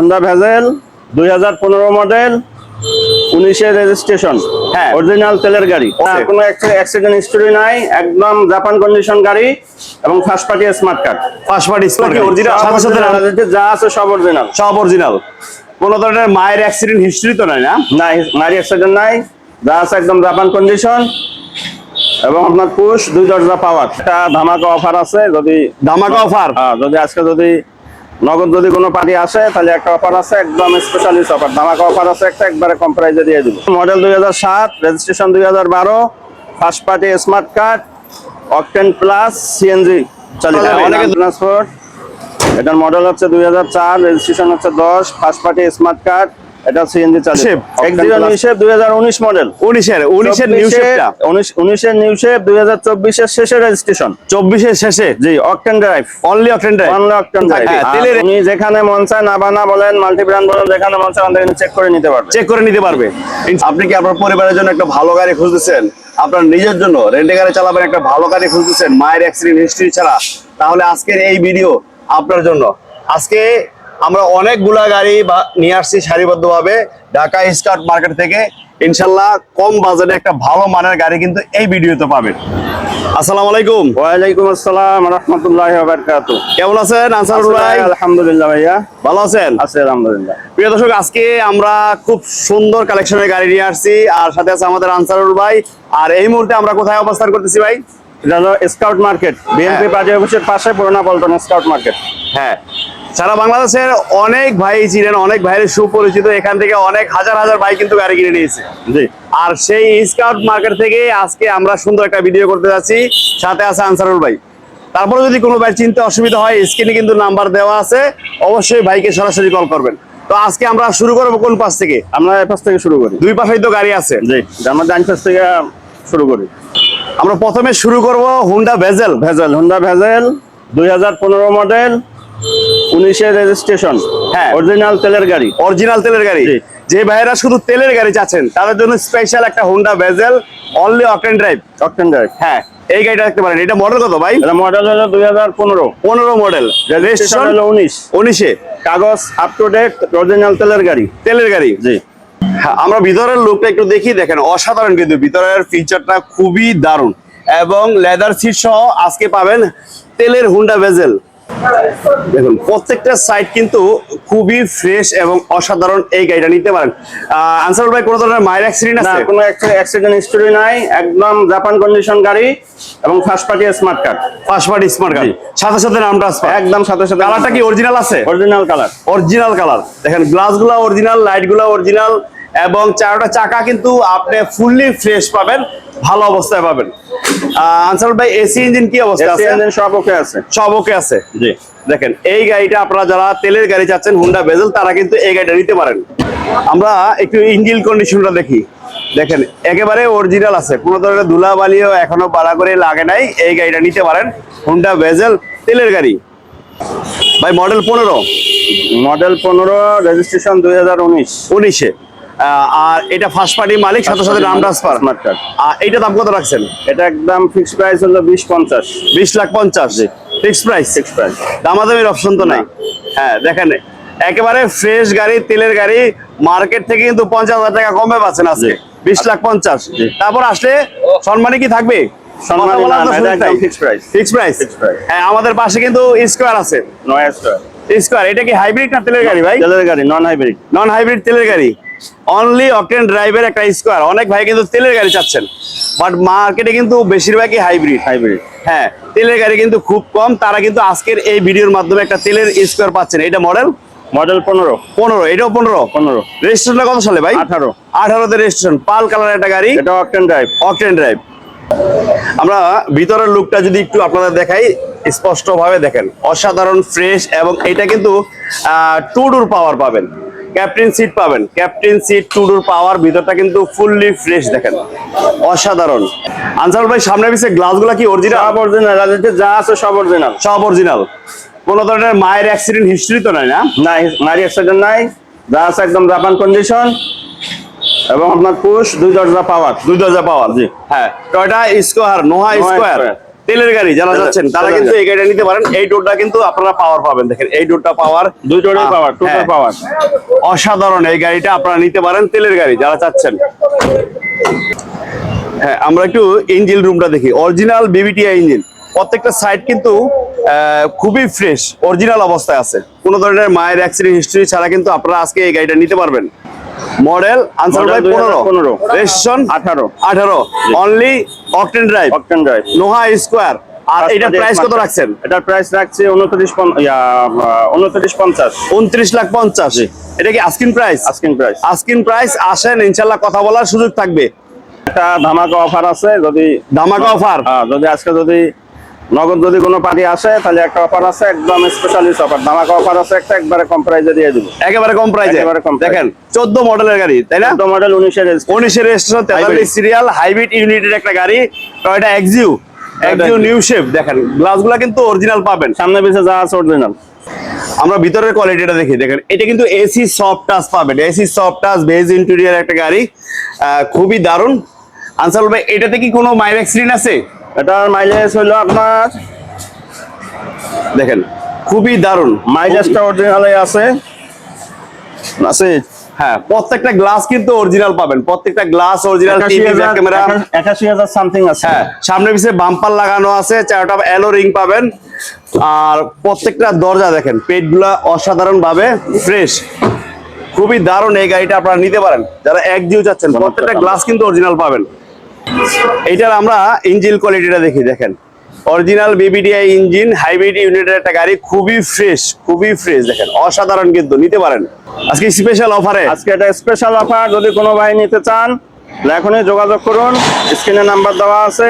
Honda Vezel দুই হাজার পনেরো মডেল উনিশের রেজিস্ট্রেশন হ্যাঁ। অরিজিনাল তেলের গাড়ি। কোনো অ্যাক্সিডেন্ট হিস্টোরি নাই একদম জাপান কন্ডিশন গাড়ি এবং first party smart card first party smart কি অরিজিনাল সাথে যা আছে সব অরিজিনাল সব অরিজিনাল কোন ধরনের মায়ের অ্যাক্সিডেন্ট হিস্ট্রি তো নাই না? না মারি অ্যাক্সিডেন্ট নাই। যা আছে একদম জাপান কন্ডিশন এবং আপনার পুশ দুই দরজা পাওয়ার একটা ধামাকা অফার আছে যদি ধামাকা অফার হ্যাঁ, যদি আজকে যদি নগদ যদি কোনো পার্টি আসে তাহলে একটা অফার আছে একদম স্পেশালিস্ট অফার ধামাকা অফার আছে একটা একবারে কম প্রাইজে দিয়ে দিব। মডেল দুই হাজার সাত রেজিস্ট্রেশন দুই হাজার বারো first party smart card octane plus CNG transport এটার মডেল হচ্ছে দুই হাজার চার রেজিস্ট্রেশন হচ্ছে দশ ফার্স্ট পার্টি স্মার্ট কার্ড এটা সিএনজি চালিত নিউ শেপ শেষে রেজিস্ট্রেশন শেষে? জি octane drive only octane drive. হ্যাঁ, আর তেলের উনি যেখানে মন চায় না বানা বলেন মাল্টি ব্র্যান্ড বলেন যেখানে মন চায় আমাদের চেক করে নিতে পারবে। চেক করে নিতে পারবে। আপনি কি আপনার পরিবারের জন্য একটা ভালো গাড়ি খুঁজতেছেন? আপনার নিজের জন্য রেন্টে গাড়ি চালাবেন একটা ভালো গাড়ি খুঁজতেছেন মায়ের অ্যাক্সিডেন্ট হিস্ট্রি ছাড়া? তাহলে আজকের এই ভিডিও আপনার জন্য। আজকে আমরা অনেকগুলা গাড়ি বা- নিয়ে আসছি সারিবদ্ধভাবে ঢাকা স্কার্ট মার্কেট থেকে। ইনশাল্লাহ কম বাজেটে একটা ভালো মানের গাড়ি কিন্তু এই ভিডিওতে পাবেন। আসসালামু আলাইকুম। ওয়ালাইকুম আসসালাম রহমতুল্লাহ বারকাতু কেমন আছেন আনসারুল ভাই? আলহামদুলিল্লাহ ভাইয়া। ভালো আছেন? আছে আলহামদুলিল্লাহ। প্রিয় দর্শক আজকে আমরা খুব সুন্দর কালেকশনের গাড়ি নিয়ে আসছি। আর সাথে আছে আমাদের আনসারুল ভাই। আর এই মুহূর্তে আমরা কোথায় অবস্থান করতেছি ভাই? এটা হলো স্কাউট মার্কেট বিএনপি হ্যাঁ। পার্টি অফিসের পাশে পুরোনা পল্টন স্কাউট মার্কেট হ্যাঁ। সারা বাংলাদেশের অনেক ভাই ছিলেন অনেক ভাইয়ের সুপরিচিত। এখান থেকে অনেক হাজার হাজার ভাই কিন্তু গাড়ি কিনে নিয়েছে। জি। আর সেই স্কাউট মার্কেট থেকে আজকে আমরা সুন্দর একটা ভিডিও করতে যাচ্ছি। সাথে আছে আনসারুল ভাই। তারপরে যদি কোনো ভাই চিনতে অসুবিধা হয় স্ক্রিনে কিন্তু নাম্বার দেওয়া আছে। অবশ্যই ভাইকে সরাসরি কল করবেন। তো আজকে আমরা শুরু করব কোন পাশ থেকে? আমরা এ পাশ থেকে শুরু করি। দুই পাশেই তো গাড়ি আছে। জি আমরা ডান পাশ থেকে শুরু করি। আমরা প্রথমে শুরু করব Honda Vezel Vezel Honda Vezel দুই হাজার পনেরো মডেল উনিশের রেজিস্ট্রেশন হ্যাঁ। অরিজিনাল তেলের গাড়ি। অরিজিনাল তেলের গাড়ি। যে ভাইয়েরা শুধু তেলের গাড়ি চাচ্ছেন তাদের জন্য স্পেশাল একটা Honda Vezel only octane drive octane drive হ্যাঁ এই গাড়িটা দেখতে পারেন। এটা মডেল কত ভাই? এটা মডেল হলো দুই হাজার পনেরো। পনেরো মডেল রেজিস্ট্রেশন হলো উনিশ। উনিশে। কাগজ আপ টু ডেট অরিজিনাল তেলের গাড়ি। তেলের গাড়ি। জি। হ্যাঁ, আমরা ভিতরের লুকটা একটু দেখি দেখেন অসাধারণ কিন্তু। ভিতরের ফিচারটা খুবই দারুণ। এবং লেদার সিট সহ আজকে পাবেন তেলের হুন্ডা ভেজেল দেখুন প্রত্যেকটা সাইড কিন্তু খুবই ফ্রেশ এবং অসাধারণ এই গাড়িটা নিতে পারেন। আনসার ভাই কোনো ধরনের মায়ের অ্যাক্সিডেন্ট আছে? কোনো অ্যাক্সিডেন্ট হিস্টোরি নাই একদম জাপান কন্ডিশন গাড়ি এবং first party smart card first party smart card সাথে সাথে নাম ট্রান্সফার একদম সাথে সাথে কালারটা কি অরিজিনাল আছে? অরিজিনাল কালার অরিজিনাল কালার দেখেন গ্লাসগুলো অরিজিনাল লাইটগুলো অরিজিনাল এবং চারটা চাকা কিন্তু আপনি ফুললি ফ্রেশ পাবেন। ভালো অবস্থায় পাবেন। আনসার ভাই এসি ইঞ্জিন কি অবস্থা আছে? ইঞ্জিন সব ওকে আছে। সব ওকে আছে? জি। দেখেন এই গাড়িটা আপনারা যারা তেলের গাড়ি চাচ্ছেন হুন্ডা বেজেল তারা কিন্তু এই গাড়িটা নিতে পারেন। আমরা একটু ইঞ্জিন কন্ডিশনটা দেখি। দেখেন একেবারে অরিজিনাল আছে। কোনো ধরনের ধুলা বালিও এখনও বাড়া করে লাগে নাই। এই গাড়িটা নিতে পারেন হুন্ডা বেজেল তেলের গাড়ি। ভাই মডেল পনেরো? মডেল পনেরো রেজিস্ট্রেশন দুই হাজার উনিশ। উনিশে। আর এটা ফার্স্ট পার্টি মালিক সাথে সাথে নাম ট্রান্সফার স্মার্ট কার্ড আর এইটা দাম কত রাখছেন? এটা একদম ফিক্স প্রাইস হলো বিশ পঞ্চাশ। বিশ লাখ পঞ্চাশ? ফিক্স প্রাইস ফিক্স প্রাইস দামাদামির অপশন তো নাই। হ্যাঁ দেখেন একেবারে ফ্রেশ গাড়ি তেলের গাড়ি মার্কেট থেকে কিন্তু পঞ্চাশ হাজার টাকা কমে পাচ্ছেন আজকে। বিশ লাখ পঞ্চাশ। তারপর আসলে সম্মানে কি থাকবে? এটা হ্যাঁ আমাদের পাশে কিন্তু স্কোয়ার আছে। স্কোয়ার এটা কি হাইব্রিড না তেলের গাড়ি ভাই? তেলের গাড়ি নন হাইব্রিড নন হাইব্রিড তেলের গাড়ি। অনলি অকটেন ড্রাইভের একটা স্কোয়ার অনেক ভাই কিন্তু তেলের গাড়ি চাচ্ছেন। বাট মার্কেটে কিন্তু বেশিরভাগই হাইব্রিড হাইব্রিড হ্যাঁ তেলের গাড়ি কিন্তু খুব কম। তারা কিন্তু আজকের এই ভিডিওর মাধ্যমে একটা তেলের স্কোয়ার পাচ্ছেন। এটা মডেল মডেল পনেরো। পনেরো। এটাও পনেরো? পনেরো। রেজিস্ট্রেশনটা কত সালে ভাই? আঠারো। আঠারোতে রেজিস্ট্রেশন পাল কালার একটা গাড়ি? এটা অকটেন ড্রাইভ অকটেন ড্রাইভ আমরা ভিতরের লুকটা যদি একটু আপনাদের দেখাই স্পষ্ট ভাবে দেখেন। অসাধারণ ফ্রেশ এবং এটা কিন্তু টু ডোর পাওয়ার পাবেন। ক্যাপ্টেন সিট পাবেন। Captain seat two door power ভিতরটা কিন্তু ফুললি ফ্রেশ দেখেন। অসাধারণ। আনসার ভাই সামনে পিছিয়ে গ্লাসগুলো কি অরিজিনাল সব অরিজিনাল যা আছে সব অরিজিনাল সব অরিজিনাল কোনো ধরনের মায়ের অ্যাক্সিডেন্ট হিস্ট্রি তো নাই না? না মারি অ্যাক্সিডেন্ট নাই। যা আছে একদম জাপান কন্ডিশন এবং আপনার পুশ দুই দরজা পাওয়ার। দুই দরজা পাওয়ার জি। হ্যাঁ। Toyota square Noah square. তেলের গাড়ি যারা যাচ্ছেন তারা কিন্তু এই গাড়িটা নিতে পারেন। এই ডোরটা কিন্তু আপনারা পাওয়ার পাবেন দেখেন এই ডোরটা পাওয়ার দুই টোটাল পাওয়ার টোটাল। পাওয়ার অসাধারণ এই গাড়িটা আপনারা নিতে পারেন তেলের গাড়ি যারা চাচ্ছেন। হ্যাঁ আমরা একটু ইঞ্জিন রুমটা দেখি। অরিজিনাল বিবিটিআই ইঞ্জিন প্রত্যেকটা সাইড কিন্তু আহ, খুবই ফ্রেশ অরিজিনাল অবস্থায় আছে। কোনো ধরনের মায়ের অ্যাক্সিডেন্ট হিস্ট্রি ছাড়া কিন্তু আপনারা আজকে এই গাড়িটা নিতে পারবেন। মডেল আনসার বাই পনেরো। 2015 রেজিস্ট্রেশন আঠারো। আঠারো। Only octane drive octane drive Noah square আর এটার প্রাইস কত রাখছেন? এটার প্রাইস রাখছি উনত্রিশ উনত্রিশ পঞ্চাশ। উনত্রিশ লাখ পঞ্চাশ। এটা কি asking price asking price asking price আসেন ইনশাল্লাহ কথা বলার সুযোগ থাকবে। একটা ধামাকা অফার আছে যদি ধামাকা অফার যদি আজকে যদি নগদ যদি কোনো পার্টি আসে তাহলে একটা অফার আছে একদম স্পেশালিস্ট অফার ধামাকা অফার আছে একটা একবারে কম প্রাইসে দিয়ে দিব। একেবারে কম প্রাইসে একেবারে কম দেখেন চোদ্দ মডেলের গাড়ি তাই না? চোদ্দ মডেল উনিশের উনিশের রেজিস্ট্রেশন তেতাল্লিশ Hybrid। সিরিয়াল হাইব্রিড ইউনিটের একটা গাড়ি Toyota Axio Axio. New shape দেখেন গ্লাসগুলো কিন্তু অরিজিনাল পাবেন। সামনে পিছে যা আছে অরিজিনাল আমরা ভিতরের কোয়ালিটিটা দেখি দেখেন এটা কিন্তু এসি সফট টাচ পাবেন AC soft touch beige interior একটা গাড়ি খুবই দারুণ। আনসার ভাই এটাতে কি কোনো মাইর অ্যাক্সিডেন্ট আছে? এটার মাইলেজ হলো আপনার দেখেন খুবই দারুণ। মাইলেজটা অরিজিনালে আছে। আছে? হ্যাঁ প্রত্যেকটা গ্লাস কিন্তু অরিজিনাল পাবেন। প্রত্যেকটা glass original TV camera something আছে। হ্যাঁ সামনে পিছিয়ে বাম্পার লাগানো আছে চারটা এলো রিং পাবেন। আর প্রত্যেকটা দরজা দেখেন পেটগুলা অসাধারণ ভাবে ফ্রেশ খুবই দারুণ এই গাড়িটা আপনারা নিতে পারেন। যারা এক জিও চাচ্ছেন প্রত্যেকটা গ্লাস কিন্তু অরিজিনাল পাবেন। এইটার আমরা ইঞ্জিন কোয়ালিটিটা দেখি, দেখেন। অরিজিনাল বিবিডিআই ইঞ্জিন, হাইব্রিড ইউনিটের একটা গাড়ি, খুবই ফ্রেশ খুবই ফ্রেশ, দেখেন। অসাধারণ কিন্তু, নিতে পারেন। আজকে স্পেশাল অফারে আজকে এটা স্পেশাল অফার যদি কোনো ভাই নিতে চান এখনই যোগাযোগ করুন স্ক্রিনে নাম্বার দেওয়া আছে।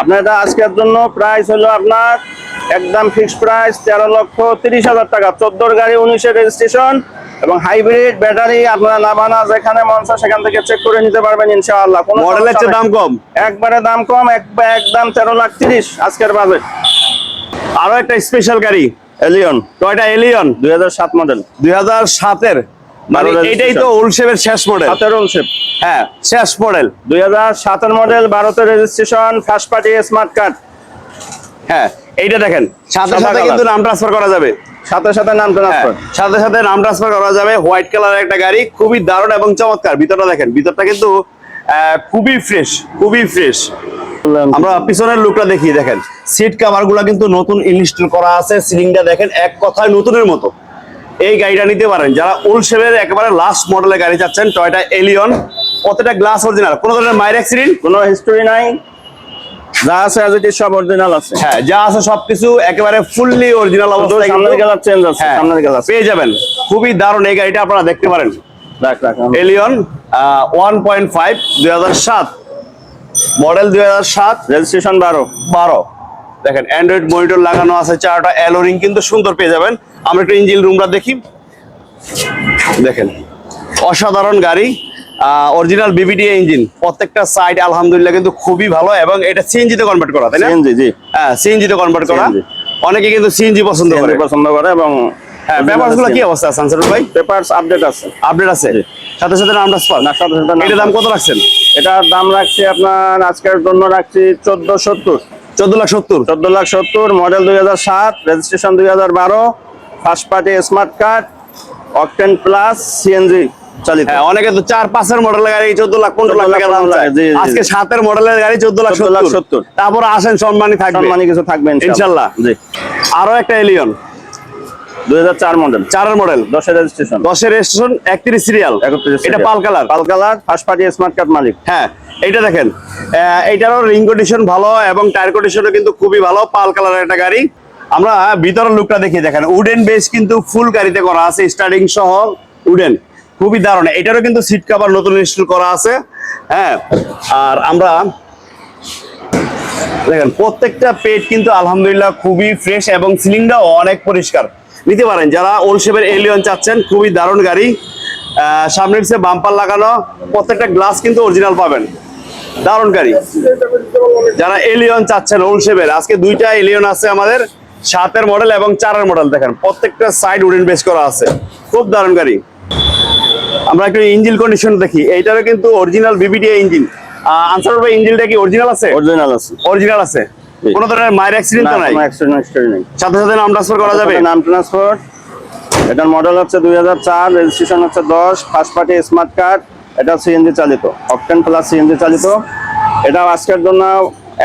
আপনার এটা আজকের জন্য প্রাইস হলো আপনার, একদম ফিক্সড প্রাইস তেরো লক্ষ তিরিশ হাজার টাকা। চোদ্দোর গাড়ি, উনিশের রেজিস্ট্রেশন এবং হাইব্রিড ব্যাটারি আপনারা নাবানা যেখানে মন চায় সেখান থেকে চেক করে নিতে পারবেন ইনশাআল্লাহ। কোনো মডেলের চেয়ে দাম কম? একবারে দাম কম এক একদম তেরো লাখ তিরিশ আজকের বাজেট। আরও একটা স্পেশাল গাড়ি এলিয়ন টয়টা এলিয়ন দুই হাজার সাত মডেল দুই হাজার সাতের? মানে এটাই তো registration। ওল্ড শেপের শেষ মডেল সাতের ওলশেপ হ্যাঁ শেষ মডেল দুই হাজার সাতের মডেল ভারতের registration first party smart card হ্যাঁ। এইটা দেখেন সাথে সাথে কিন্তু নাম ট্রান্সফার করা যাবে। সাথে সাথে নাম হ্যাঁ, ট্রান্সফার সাথে সাথে নাম ট্রান্সফার করা যাবে হোয়াইট কালারের একটা গাড়ি খুবই দারুণ এবং চমৎকার। ভিতরটা দেখেন ভিতরটা কিন্তু আহ, খুবই ফ্রেশ খুবই ফ্রেশ আমরা পিছনের লুকটা দেখি দেখেন। সিট কভারগুলা কিন্তু নতুন ইনস্টল করা আছে সিলিংটা দেখেন এক কথায় নতুনের মতো। এই গাড়িটা নিতে পারেন যারা ওল্ড শেভের একেবারে লাস্ট মডেলের গাড়ি চাচ্ছেন টয়টা এলিয়ন কতটা গ্লাস অরিজিনাল কোনো ধরনের মায়ের অ্যাক্সিডেন্ট কোনো হিস্টোরি নাই। যা আছে আজ ইট সব অরিজিনাল আছে। হ্যাঁ যা আছে সবকিছু একেবারে ফুললি অরিজিনাল অবস্থায় সামনের চেঞ্জ আছে হ্যাঁ, সামনের পেয়ে যাবেন। খুবই দারুণ এই গাড়িটা আপনারা দেখতে পারেন। রাখ রাখ এলিয়ন মডেল রেজিস্ট্রেশন দেখেন অ্যান্ড্রয়েড মনিটর লাগানো আছে চারটা অ্যালোরিং কিন্তু সুন্দর পেয়ে যাবেন। আমরা একটু ইঞ্জিন রুমটা দেখি। দেখেন অসাধারণ গাড়ি। অরিজিনাল বিবিডিএ ইঞ্জিন প্রত্যেকটা সাইড আলহামদুলিল্লাহ কিন্তু খুবই ভালো এবং এটা সিএনজি তে কনভার্ট করা তাই না? সিএনজি জি। হ্যাঁ সিএনজি তে কনভার্ট করা। অনেকে কিন্তু সিএনজি পছন্দ করে। পছন্দ করে এবং হ্যাঁ পেপারসগুলো কি অবস্থা আছে আনসারুল ভাই? পেপারস আপডেট আছে। আপডেট আছে? সাথে সাথে নাম ট্রান্সফার না সাথে সাথে এটার দাম কত রাখছেন? এটার দাম রাখছি আপনার আজকের জন্য রাখছি চোদ্দ সত্তর। চোদ্দ লাখ সত্তর। চোদ্দ লাখ সত্তর মডেল দুই হাজার সাত রেজিস্ট্রেশন দুই হাজার বারো first party smart card octane plus CNG হ্যাঁ অনেকে তো চার পাঁচের মডেলের গাড়ি চোদ্দ লাখ পনেরো লাখ টাকা দাম। আজকে সাতের মডেলের গাড়ি চোদ্দ লাখ 14 লাখ সত্তর। 70 তারপর আসেন সম্মানী থাকবে। সম্মানী কিছু থাকবে ইনশাল্লাহ। জি। আরও একটা এলিয়ন দুই হাজার চার মডেল। চারের মডেল। দশের রেজিস্ট্রেশন দশের রেজিস্ট্রেশন একত্রিশ সিরিয়াল এটা pearl colour. Pearl colour first party smart card মালিক। হ্যাঁ এইটা দেখেন। এইটারও রিং কন্ডিশন ভালো এবং টায়ার কন্ডিশনও কিন্তু খুবই ভালো পাল কালারের একটা গাড়ি। আমরা ভিতরের লুকটা দেখি দেখেন। উডেন বেস কিন্তু ফুল গাড়িতে করা আছে স্টার্টিং সহ উডেন খুবই দারুণ। এটারও কিন্তু সিট কভার নতুন ইনস্টল করা আছে। হ্যাঁ আর আমরা দেখেন, প্রত্যেকটা পেট কিন্তু আলহামদুলিল্লাহ খুবই ফ্রেশ এবং সিলিংটাও অনেক পরিষ্কার। নিতে পারেন, যারা ওল্ড শেপের এলিয়ন চাচ্ছেন, খুবই দারুণ গাড়ি। সামনের পিছে বাম্পার লাগানো, প্রত্যেকটা গ্লাস কিন্তু অরিজিনাল পাবেন। দারুণ গাড়ি। যারা এলিয়ন চাচ্ছেন ওল্ড শেপের আজকে দুইটা এলিয়ন আছে আমাদের, সাতের মডেল এবং চারের মডেল দেখেন, প্রত্যেকটা সাইড উডেন বেস করা আছে। খুব দারুণ গাড়ি। আমরা একটু ইঞ্জিন কন্ডিশন দেখি। এইটারও কিন্তু অরিজিনাল বিবিডিআই ইঞ্জিন। আনসার ভাই ইঞ্জিনটা কি অরিজিনাল আছে? অরিজিনাল আছে। অরিজিনাল আছে। কোনো ধরনের মায়ের অ্যাক্সিডেন্ট তো নাই? কোনো accident history নেই। সাথে সাথে নাম ট্রান্সফার করা যাবে? নাম ট্রান্সফার এটার মডেল হচ্ছে দুই হাজার চার রেজিস্ট্রেশন হচ্ছে দশ ফার্স্ট পার্টি স্মার্ট কার্ড এটা সিএনজি চালিত অকটেন প্লাস সিএনজি চালিত। এটা আজকের জন্য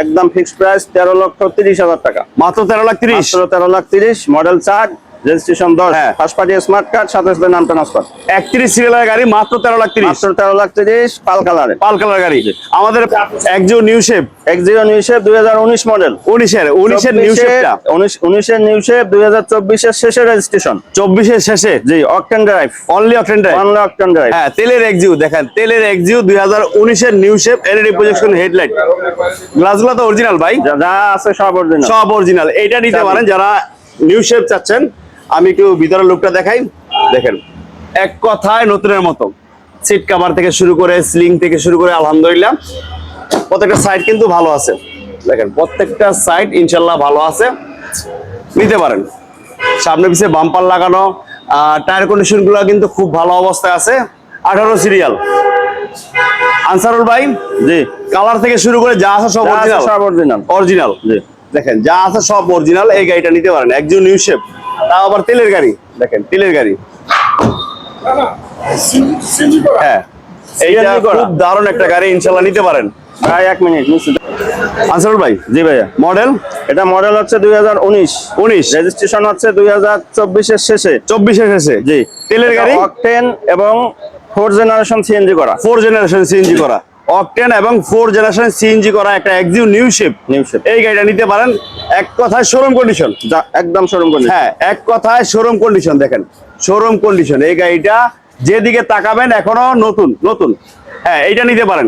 একদম ফিক্সড প্রাইস তেরো লক্ষ তিরিশ হাজার টাকা। মাত্র তেরো লাখ তিরিশ? মাত্র তেরো লাখ তিরিশ মডেল চার। রেজিস্ট্রেশন দশ হ্যাঁ। ফার্স্ট পার্টি স্মার্ট কার্ড সাথে সাথে নাম ট্রান্সফার একত্রিশ সিরিয়ালের গাড়ি মাত্র তেরো লাখ তিরিশ। মাত্র তেরো লাখ তিরিশ পাল কালারে পাল কালার গাড়ি। আমাদের Axio new shape. Axio new shape উনিশ মডেল উনিশের উনিশের নিউ শেপটা। উনিশের নিউ শেপ দুই হাজার চব্বিশের শেষে রেজিস্ট্রেশন। চব্বিশের শেষে? জি octane drive only octane drive one octane drive হ্যাঁ তেলের এক্সিউ দেখেন তেলের দুই হাজার উনিশের new shape LED projection headlight গ্লাসগুলো তো অরিজিনাল ভাই? যা আছে সব অরিজিনাল সব অরিজিনাল এটা নিতে পারেন যারা নিউ শেপ চাচ্ছেন আমি একটু ভিতরের লুকটা দেখাই। দেখেন এক কথায় নতুনের মতো। সিট কাভার থেকে শুরু করে স্লিং থেকে শুরু করে আলহামদুলিল্লাহ। প্রত্যেকটা সাইড কিন্তু ভালো আছে। দেখেন প্রত্যেকটা সাইড ইনশাল্লাহ ভালো আছে। নিতে পারেন। সামনে পিছে বাম্পার লাগানো টায়ার কন্ডিশনগুলো কিন্তু খুব ভালো অবস্থায় আছে। আঠারো সিরিয়াল আনসারুল ভাই জি। কালার থেকে শুরু করে যা আছে সব আছে অরিজিনাল সব অরিজিনাল অরিজিনাল জি। দেখেন যা আছে সব অরিজিনাল এই গাড়িটা নিতে পারেন। একজন নিউ শেপ তাও আবার তেলের গাড়ি। দেখেন তেলের গাড়ি। হ্যাঁ এইটা। খুব দারুণ একটা গাড়ি ইনশাল্লাহ নিতে পারেন। ভাই এক মিনিট আনসারুল ভাই জি ভাইয়া মডেল? এটা মডেল হচ্ছে দুই হাজার উনিশ। উনিশ। রেজিস্ট্রেশন হচ্ছে দুই হাজার চব্বিশের শেষে। চব্বিশের শেষে জি। তেলের গাড়ি? অকটেন এবং ফোর জেনারেশন সিএনজি করা। ফোর জেনারেশন সিএনজি করা। অকটেন এবং ফোর জেনারেশন সিএনজি করা একটা Axio new shape new shape এই গাড়িটা নিতে পারেন। এক কথায় শোরুম কন্ডিশন যা একদম শোরুম করে হ্যাঁ এক কথায় শোরুম কন্ডিশন দেখেন। শোরুম কন্ডিশন এই গাড়িটা যেদিকে তাকাবেন এখনও নতুন নতুন। হ্যাঁ এইটা নিতে পারেন।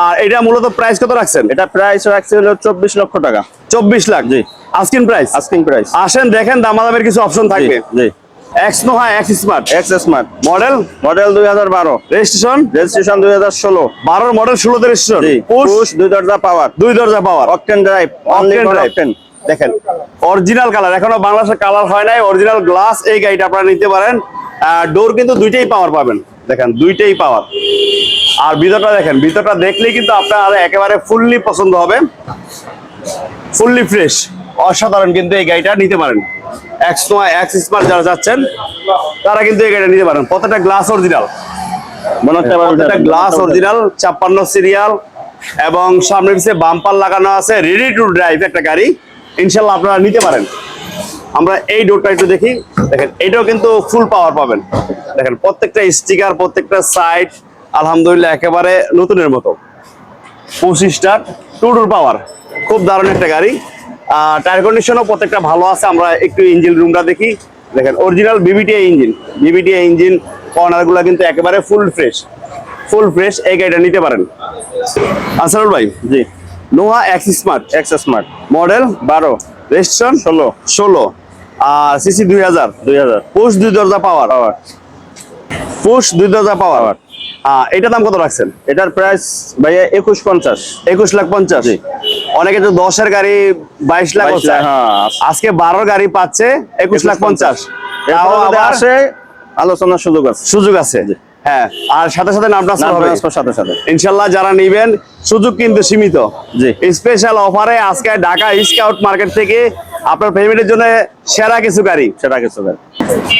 আর এটা মূলত প্রাইস কত রাখছেন? এটা প্রাইস রাখছে হলো চব্বিশ লক্ষ টাকা। চব্বিশ লাখ। জি। আস্কিন প্রাইস আস্কিং প্রাইস আসেন দেখেন দামাদামের কিছু অপশন থাকবে। জি। X Noah X smart X smart model model দুই হাজার বারো। রেজিস্ট্রেশন রেজিস্ট্রেশন দুই হাজার ষোলো। বারোর মডেল ষোলোতে রেজিস্ট্রেশন পুশ দুই দরজা পাওয়ার দুই দরজা power octane drive Octane drive। দেখেন। অরিজিনাল কালার এখনও বাংলাদেশের কালার হয় নাই। অরিজিনাল গ্লাস এই গাড়িটা আপনারা নিতে পারেন। ডোর কিন্তু দুইটাই পাওয়ার পাবেন। দেখেন দুইটাই পাওয়ার আর ভিতরটা দেখেন ভিতরটা দেখলেই কিন্তু আপনার একেবারে ফুললি পছন্দ হবে। ফুললি ফ্রেশ অসাধারণ কিন্তু এই গাড়িটা নিতে পারেন। এক্স এক্স স্মার্ট যারা যাচ্ছেন তারা কিন্তু এই গাড়িটা নিতে পারেন। প্রত্যেকটা গ্লাস অরিজিনাল প্রত্যেকটা গ্লাস অরিজিনাল ছাপ্পান্ন সিরিয়াল এবং সামনে পিছিয়ে বাম্পার লাগানো আছে রেডি টু ড্রাইভ একটা গাড়ি ইনশাল্লাহ আপনারা নিতে পারেন। আমরা এই ডোরটা একটু দেখি। দেখেন এটাও কিন্তু ফুল পাওয়ার পাবেন। দেখেন প্রত্যেকটা স্টিকার প্রত্যেকটা সাইড আলহামদুলিল্লাহ একেবারে নতুনের মতো। পঁচিশটা টু ডোর পাওয়ার খুব দারুণ একটা গাড়ি। টায়ার কন্ডিশনও প্রত্যেকটা ভালো আছে আমরা একটু ইঞ্জিন রুমটা দেখি। দেখেন original VVTi engine VVTi engine কর্নারগুলো কিন্তু একেবারে ফুল ফ্রেশ ফুল ফ্রেশ এই গাড়িটা নিতে পারেন। আনসারুল ভাই? জি। Noah X smart X smart model বারো। রেজিস্ট্রেশন ষোলো। ষোলো। আর সিসি দুই হাজার? দুই হাজার। পুশ দুই দরজা পাওয়ার পাওয়ার পুশ দুই দরজা পাওয়ার এটার দাম কত রাখছেন? এটার প্রাইস ভাইয়া একুশ পঞ্চাশ। একুশ লাখ পঞ্চাশ? অনেকে তো দশের গাড়ি বাইশ লাখ 22 হচ্ছে। লাখ, হ্যাঁ। আজকে বারোর গাড়ি পাচ্ছে একুশ লাখ পঞ্চাশ। আসে আলোচনার সুযোগ আছে। সুযোগ আছে। হ্যাঁ আর সাথে সাথে নাম ট্রান্সফার হবে। সাথে সাথে। ইনশাল্লাহ যারা নিবেন সুযোগ কিন্তু সীমিত। জি। স্পেশাল অফারে আজকে ঢাকা স্কাউট মার্কেট থেকে আপনার ফ্যামিলির জন্য সেরা কিছু গাড়ি। সেটা কিছু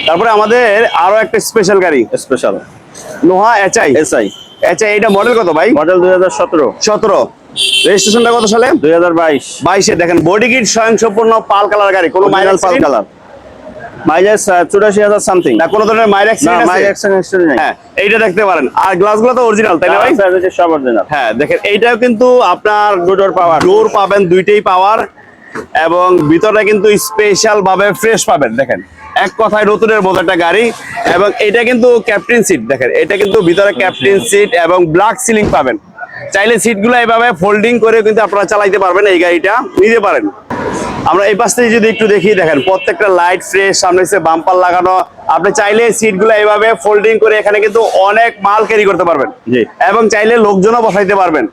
তারপরে আমাদের আরও একটা স্পেশাল গাড়ি। Special Noha SI. SI. SI এটা মডেল কত ভাই? মডেল দুই হাজার সতেরো। সতেরো। রেজিস্ট্রেশনটা কত সালে? দুই হাজার বাইশ। বাইশে দেখেন বডি কিট স্বয়ং সম্পূর্ণ পাল কালার গাড়ি কোনো মাইনাল পাল কালার। মাইলেজ চুরাশি হাজার সামথিং না কোনো ধরনের মাইল অ্যাক্সিডেন্ট হ্যাঁ এইটা দেখতে পারেন। আর গ্লাসগুলো তো অরিজিনাল তাই না ভাই? সব অরিজিনাল হ্যাঁ দেখেন এইটাও কিন্তু আপনার পাওয়ার ডোর পাবেন দুইটাই পাওয়ার এবং ভিতরটা কিন্তু স্পেশাল ভাবে ফ্রেশ পাবেন দেখেন। এক কথায় নতুনের মতো একটা গাড়ি এবং এটা কিন্তু ক্যাপ্টেন সিট দেখেন এটা কিন্তু ভিতরে ক্যাপ্টেন সিট এবং ব্ল্যাক সিলিং পাবেন। চাইলে সিটগুলো এভাবে ফোল্ডিং করে কিন্তু আপনারা চালাইতে পারবেন এই গাড়িটা নিতে পারেন। আমরা এই পাশ থেকে যদি একটু দেখি দেখেন প্রত্যেকটা লাইট ফ্রেশ সামনে হচ্ছে বাম্পার লাগানো। আপনি চাইলে সিটগুলো এইভাবে ফোল্ডিং করে এখানে কিন্তু অনেক মাল ক্যারি করতে পারবেন। জি। এবং চাইলে লোকজনও বসাইতে পারবেন।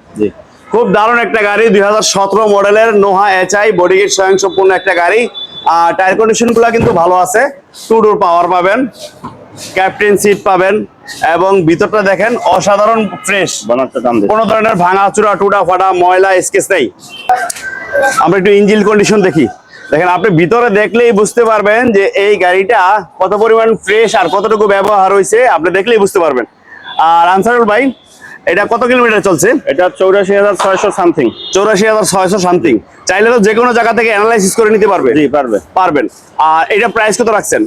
খুব দারুণ একটা গাড়ি দুই হাজার সতেরো মডেলের নোহা এইচআই বডি কিট স্বয়ং একটা গাড়ি। আর টায়ার কন্ডিশনগুলো কিন্তু ভালো আছে। টু ডোর পাওয়ার পাবেন ক্যাপ্টেন সিট পাবেন এবং ভিতরটা দেখেন অসাধারণ ফ্রেশ কোনো ধরনের ভাঙা চূড়া টুটা ফাটা ময়লা স্কেচ নেই। আমরা একটু ইঞ্জিন কন্ডিশন দেখি। দেখেন আপনি ভিতরে দেখলেই বুঝতে পারবেন যে এই গাড়িটা কত পরিমাণ ফ্রেশ আর কতটুকু ব্যবহার হয়েছে আপনি দেখলেই বুঝতে পারবেন। আর আনসারুল ভাই এটা কত কিলোমিটার চলছে? এটা চৌরাশি হাজার ছয়শো সামথিং। চৌরাশি হাজার ছয়শো সামথিং। চাইলে তো যে কোনো জায়গা থেকে অ্যানালাইসিস করে নিতে পারবে। জি পারবে। পারবেন। আর এটা প্রাইস কত রাখছেন?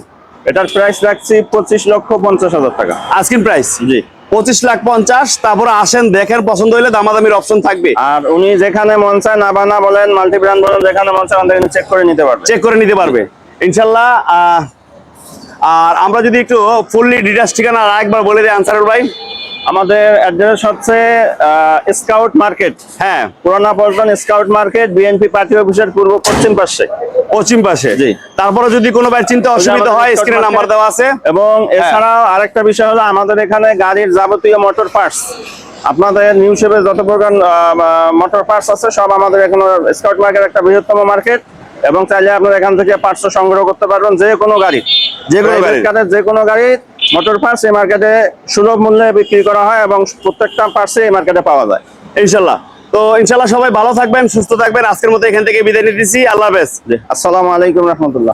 এটার প্রাইস রাখছি পঁচিশ লক্ষ পঞ্চাশ হাজার টাকা। আজকিন প্রাইস জি। পঁচিশ লাখ পঞ্চাশ তারপরে আসেন দেখেন পছন্দ হলে দামাদামির অপশন থাকবে। আর উনি যেখানে মন চায় না বানা বলেন মাল্টি ব্র্যান্ড বলেন যেখানে মন চায় আমাদের চেক করে নিতে পারবে। চেক করে নিতে পারবে। ইনশাল্লাহ আর আমরা যদি একটু ফুললি ডিটেলস ঠিকানা আর একবার বলে দিই আনসারুল ভাই। আমাদের অ্যাড্রেস হচ্ছে স্কাউট মার্কেট। হ্যাঁ Purana Paltan scout market BNP party অফিসের পূর্ব পশ্চিম পাশে। পশ্চিম পাশে? জি। তারপরে যদি কোনো ভাই চিন্তা অসুবিধা হয় স্ক্রিনে নাম্বার দেওয়া আছে। এবং এছাড়াও আরেকটা বিষয় হলো আমাদের এখানে গাড়ির যাবতীয় মোটর পার্টস আপনাদের নিউ শেপে যত প্রকার মোটর পার্টস আছে সব আমাদের এখানে স্কাউট মার্কেট একটা বৃহত্তম মার্কেট। এবং চাইলে আপনারা এখান থেকে পার্টস সংগ্রহ করতে পারবেন যে কোনো গাড়ি। যে কোনো গাড়ির। গাড়ির। যে কোনো গাড়ি মোটর পার্টস এই মার্কেটে সুলভ মূল্যে বিক্রি করা হয় এবং প্রত্যেকটা পার্টসে এই মার্কেটে পাওয়া যায়। ইনশাল্লাহ তো ইনশাল্লাহ সবাই ভালো থাকবেন সুস্থ থাকবেন। আজকের মতো এখান থেকে বিদায় নিতেছি। আল্লাহ হাফেজ। আসসালামু আলাইকুম রহমতুল্লাহ।